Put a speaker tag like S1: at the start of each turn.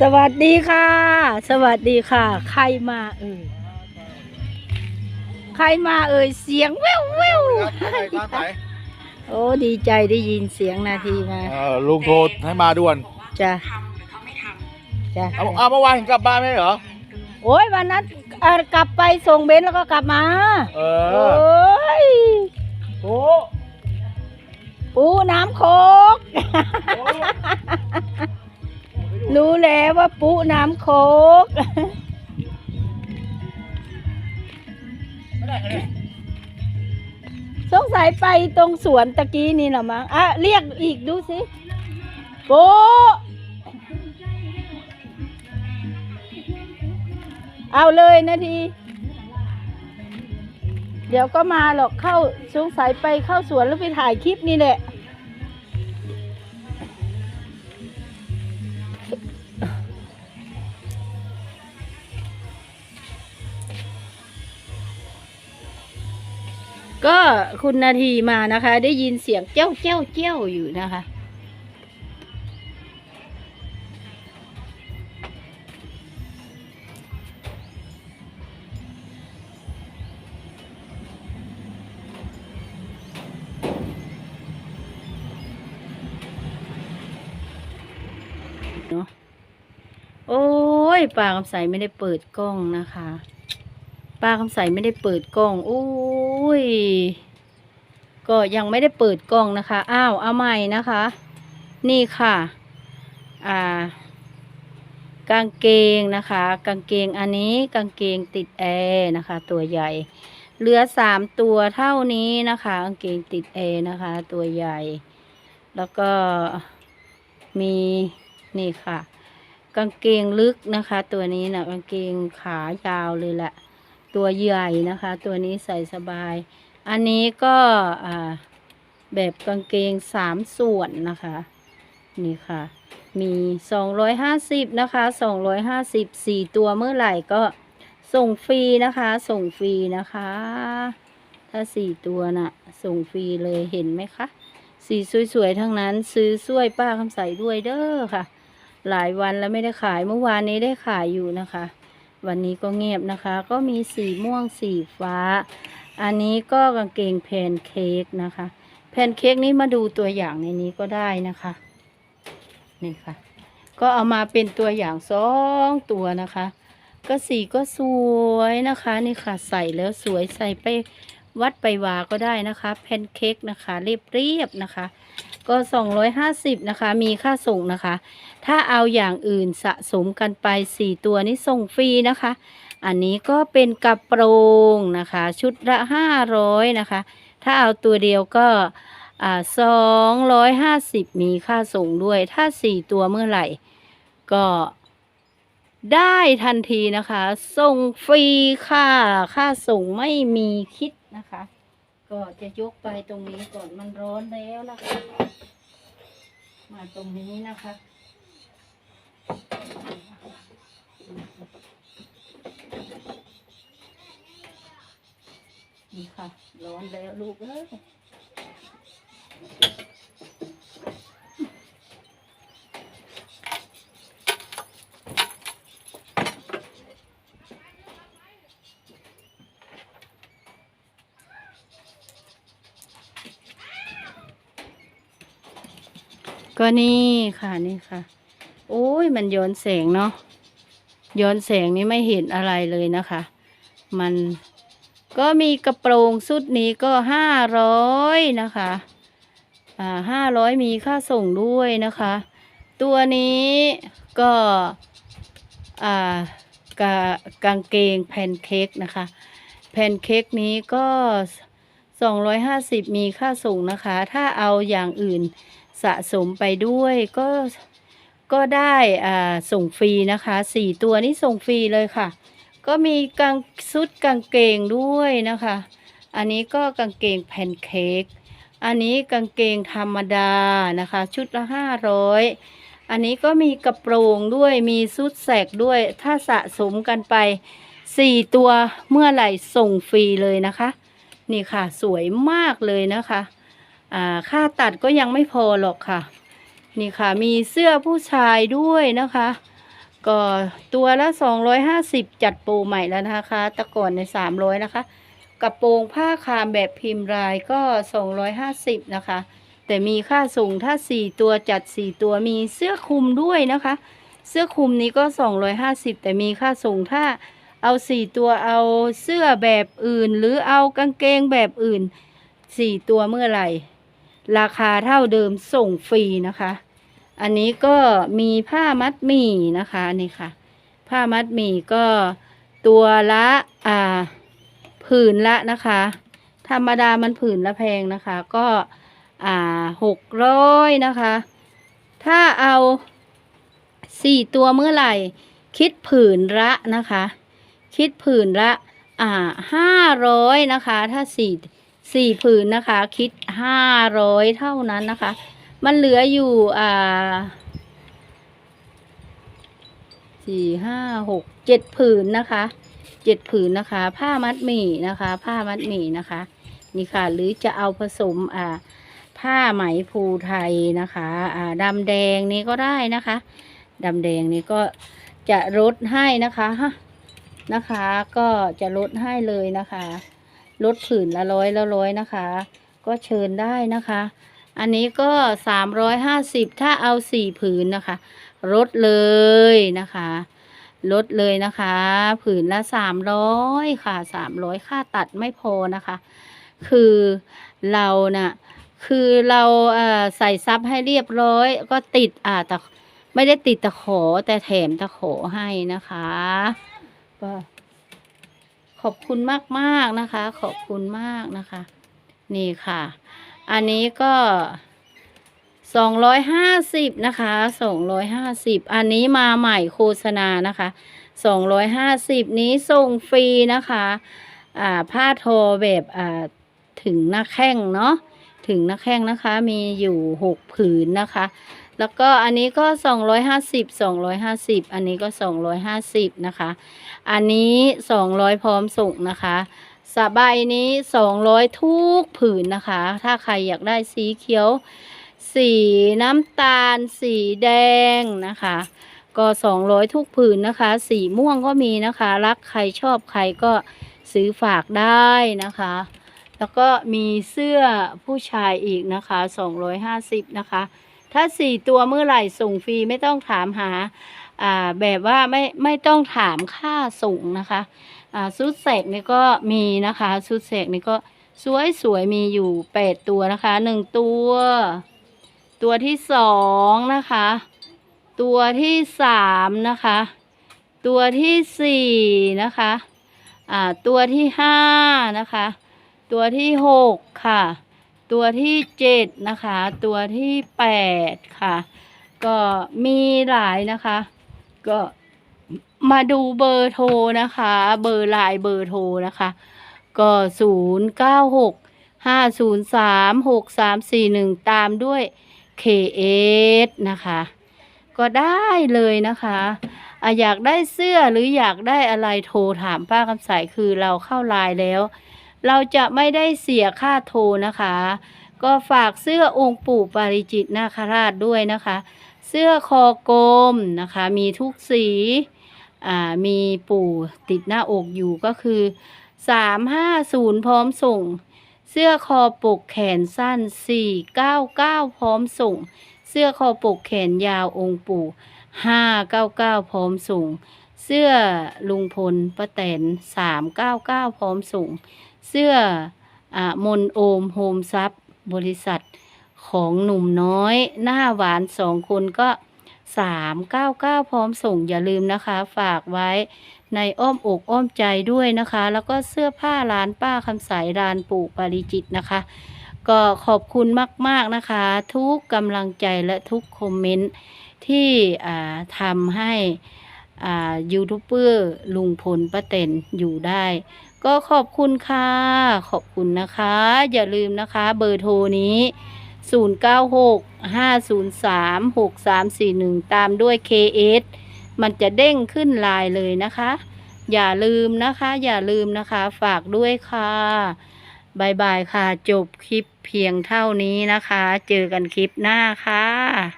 S1: สวัสดีค่ะ สวัสดีค่ะ ใครมาเอ่ยใครมาเอ่ยเสียงแววแวว
S2: ครับใครครับไหน
S1: โอ้ดีใจได้ยินเสียงนาทีมา
S2: เออลุงโทรให้มาด่วน
S1: จ้ะจ้ะ
S2: เอาเอาเมื่อวานเห็นกลับบ้านไหมเหรอ
S1: โอ้ยวันนั้นเอ่อกลับไปส่งเบนซ์แล้วก็กลับมา
S2: เอ
S1: โอ
S2: อ้
S1: ย
S2: โอ้
S1: ปูน้ำโคก รู้แล้วว่าปูน้ำโคกสงสัยไปตรงสวนตะกี้นี่หรอมั้งอะเรียกอีกดูสิปูเอาเลยนาที เดี๋ยวก็มาหรอกเข้าสงสัยไปเข้าสวนแล้วไปถ่ายคลิปนี่แหละ ก็คุณนาทีมานะคะ ได้ยินเสียงเจ้าเจ้าเจ้าอยู่นะคะ โอ้ยปลาคำใสไม่ได้เปิดกล้องนะคะ ปลาคำใสไม่ได้เปิดกล้อง โอ้ย ก็ยังไม่ได้เปิดกล้องนะคะ อ้าว เอาใหม่นะคะ นี่ค่ะ อ่า กางเกงนะคะ กางเกงอันนี้กางเกงติดแอร์นะคะ ตัวใหญ่ เหลือสามตัวเท่านี้นะคะ กางเกงติดแอร์นะคะ ตัวใหญ่ แล้วก็มีนี่ค่ะ กางเกงลึกนะคะ ตัวนี้นะกางเกงขายาวเลยแหละ ตัวใหญ่นะคะ ตัวนี้ใส่สบาย อันนี้ก็แบบกางเกงสามส่วนนะคะ นี่ค่ะ มีสองร้อยห้าสิบนะคะสองร้อยห้าสิบสี่ตัวเมื่อไหร่ก็ส่งฟรีนะคะ ส่งฟรีนะคะ ถ้าสี่ตัวน่ะ ส่งฟรีเลยเห็นไหมคะ สีสวยๆทั้งนั้น ซื้อช่วยป้าคำใสด้วยเด้อค่ะ หลายวันแล้วไม่ได้ขายเมื่อวานนี้ได้ขายอยู่นะคะ วันนี้ก็เงียบนะคะ ก็มีสีม่วงสีฟ้า อันนี้ก็กางเกงแพนเค้กนะคะ แพนเค้กนี้มาดูตัวอย่างในนี้ก็ได้นะคะ นี่ค่ะ ก็เอามาเป็นตัวอย่างสองตัวนะคะ ก็สีก็สวยนะคะ นี่ค่ะใส่แล้วสวยใส่ไปวัดไปวาก็ได้นะคะ แพนเค้กนะคะ เรียบเรียบนะคะ ก็ 250 นะคะ มีค่าส่งนะคะ ถ้าเอาอย่างอื่นสะสมกันไป 4 ตัวนี้ส่งฟรีนะคะ อันนี้ก็เป็นกระโปรงนะคะ ชุดละ 500 นะคะ ถ้าเอาตัวเดียวก็อ่า250มีค่าส่งด้วย ถ้า4ตัวเมื่อไหร่ ก็ได้ทันทีนะคะ ส่งฟรีค่ะ ค่าส่งไม่มีคิดนะคะ ก็จะยกไปตรงนี้ก่อนมันร้อนแล้วนะคะ มาตรงนี้นะคะนี่ค่ะ ร้อนแล้วลูกเอ้ย ก็นี่ค่ะนี่ค่ะ โอ้ยมันย้อนแสงเนาะย้อนแสงนี่ไม่เห็นอะไรเลยนะคะ มันก็มีกระโปรงสุดนี้ก็ห้าร้อยนะคะ อ่าห้าร้อยมีค่าส่งด้วยนะคะ ตัวนี้ก็ อ่ากากางเกงแพนเค้กนะคะ แพนเค้กนี้ก็สองร้อยห้าสิบมีค่าส่งนะคะ ถ้าเอาอย่างอื่น สะสมไปด้วยก็ก็ได้อ่าส่งฟรีนะคะสี่ตัวนี้ส่งฟรีเลยค่ะ ก็มีกางชุดกางเกงด้วยนะคะ อันนี้ก็กางเกงแพนเค้กอันนี้กางเกงธรรมดานะคะ ชุดละห้าร้อยอันนี้ก็มีกระโปรงด้วยมีชุดแสกด้วย ถ้าสะสมกันไปสี่ตัวเมื่อไหร่ส่งฟรีเลยนะคะ นี่ค่ะ สวยมากเลยนะคะ ค่าตัดก็ยังไม่พอหรอกค่ะ นี่ค่ะมีเสื้อผู้ชายด้วยนะคะ ก็ตัวละสองร้อยห้าสิบจัดโปรใหม่แล้วนะคะต่ก่อนในสามร้อยนะคะกระโปรงผ้าคามแบบพิมพ์ลายก็สองร้อยห้าสิบนะคะ แต่มีค่าส่งถ้าสี่ตัวจัดสี่ตัวมีเสื้อคลุมด้วยนะคะ เสื้อคลุมนี้ก็สองร้อยห้าสิบแต่มีค่าส่งถ้าเอาสี่ตัวเอาเสื้อแบบอื่น หรือเอากางเกงแบบอื่นสี่ตัวเมื่อไหร่ ราคาเท่าเดิมส่งฟรีนะคะ อันนี้ก็มีผ้ามัดหมี่นะคะนี่ค่ะ ผ้ามัดหมี่ก็ตัวละอ่าผืนละนะคะ ธรรมดามันผืนละแพงนะคะ ก็อ่าหกร้อยนะคะ ถ้าเอาสี่ตัวเมื่อไหร่ คิดผืนละนะคะ คิดผืนละอ่าห้าร้อยนะคะ ถ้าสี่ สี่ผืนนะคะ คิดห้าร้อยเท่านั้นนะคะ มันเหลืออยู่อ่าสี่ห้าหกเจ็ดผืนนะคะเจ็ดผืนนะคะ ผ้ามัดหมี่นะคะ ผ้ามัดหมี่นะคะ นี่ค่ะ หรือจะเอาผสมอ่าผ้าไหมภูไทยนะคะอ่าดำแดงนี้ก็ได้นะคะดำแดงนี้ก็จะลดให้นะคะฮะนะคะ ก็จะลดให้เลยนะคะ ลดผืนละร้อยละร้อยนะคะ ก็เชิญได้นะคะ อันนี้ก็สามร้อยห้าสิบถ้าเอาสี่ผืนนะคะลดเลยนะคะลดเลยนะคะ ผืนละสามร้อยค่ะสามร้อยค่าตัดไม่พอนะคะ คือเราน่ะคือเราใส่ซับให้เรียบร้อยก็ติดอ่าแต่ไม่ได้ติดตะขอแต่แถมตะขอให้นะคะก็ ขอบคุณมากๆนะคะ ขอบคุณมากนะคะ นี่ค่ะ อันนี้ก็สองร้อยห้าสิบนะคะสองร้อยห้าสิบอันนี้มาใหม่โฆษณานะคะสองร้อยห้าสิบนี้ส่งฟรีนะคะอ่าผ้าทอแบบอ่าถึงหน้าแข้งเนาะถึงหน้าแข้งนะคะมีอยู่หกผืนนะคะ แล้วก็อันนี้ก็สองร้อยห้าสิบสองร้อยห้าสิบอันนี้ก็สองร้อยห้าสิบนะคะ อันนี้สองร้อยพร้อมส่งนะคะสบายนี้สองร้อยทุกผืนนะคะ ถ้าใครอยากได้สีเขียว สีน้ำตาล สีแดงนะคะ ก็สองร้อยทุกผืนนะคะ สีม่วงก็มีนะคะ รักใครชอบใครก็ซื้อฝากได้นะคะ แล้วก็มีเสื้อผู้ชายอีกนะคะสองร้อยห้าสิบนะคะ ถ้าสี่ตัวเมื่อไหร่ส่งฟรีไม่ต้องถามหาอ่าแบบว่าไม่ไม่ต้องถามค่าส่งนะคะอ่าชุดแสกนี่ก็มีนะคะชุดแสกนี่ก็สวยสวยมีอยู่แปดตัวนะคะหนึ่งตัว ตัวที่สองนะคะ ตัวที่สามนะคะ ตัวที่สี่นะคะอ่าตัวที่ห้านะคะ ตัวที่หกค่ะ ตัวที่เจ็ดนะคะ ตัวที่แปดค่ะ ก็มีหลายนะคะ ก็มาดูเบอร์โทรนะคะ เบอร์ไลน์เบอร์โทรนะคะ ก็ศูนย์เก้าหกห้าศูนย์สามหกสามสี่หนึ่งตามด้วย KS นะคะ ก็ได้เลยนะคะอะอยากได้เสื้อหรืออยากได้อะไรโทรถามป้าคำใสคือเราเข้าไลน์แล้ว เราจะไม่ได้เสียค่าโทรนะคะ ก็ฝากเสื้อองค์ปู่ปาริจิตนาคราชด้วยนะคะ เสื้อคอกลมนะคะ มีทุกสีอ่ามีปู่ติดหน้าอกอยู่ก็คือสามห้าศูนย์พร้อมส่ง เสื้อคอปกแขนสั้น 499 พร้อมส่ง เสื้อคอปกแขนยาวองค์ปู่ 599 พร้อมส่ง เสื้อลุงพลป้าแตน399 พร้อมส่ง เสื้ออมนโอมโฮมซับบริษัทของหนุ่มน้อย หน้าหวานสองคนก็399พร้อมส่งอย่าลืมนะคะ ฝากไว้ในอ้อมอกอ้อมใจด้วยนะคะ แล้วก็เสื้อผ้าร้านป้าคำใสร้านปู่ปาริจิตนะคะ ก็ขอบคุณมาก ๆนะคะ ทุกกำลังใจและทุกคอมเมนต์ที่อ่าทำให้อ่ายูทูบเบอร์ลุงพลป้าเต็นอยู่ได้ ก็ขอบคุณค่ะ ขอบคุณนะคะ อย่าลืมนะคะ เบอร์โทรนี้ 096 503 6341 ตามด้วย KS มันจะเด้งขึ้นลน์เลยนะคะ อย่าลืมนะคะ อย่าลืมนะคะ ฝากด้วยค่ะบายบายค่ะ จบคลิปเพียงเท่านี้นะคะ เจอกันคลิปหน้าค่ะ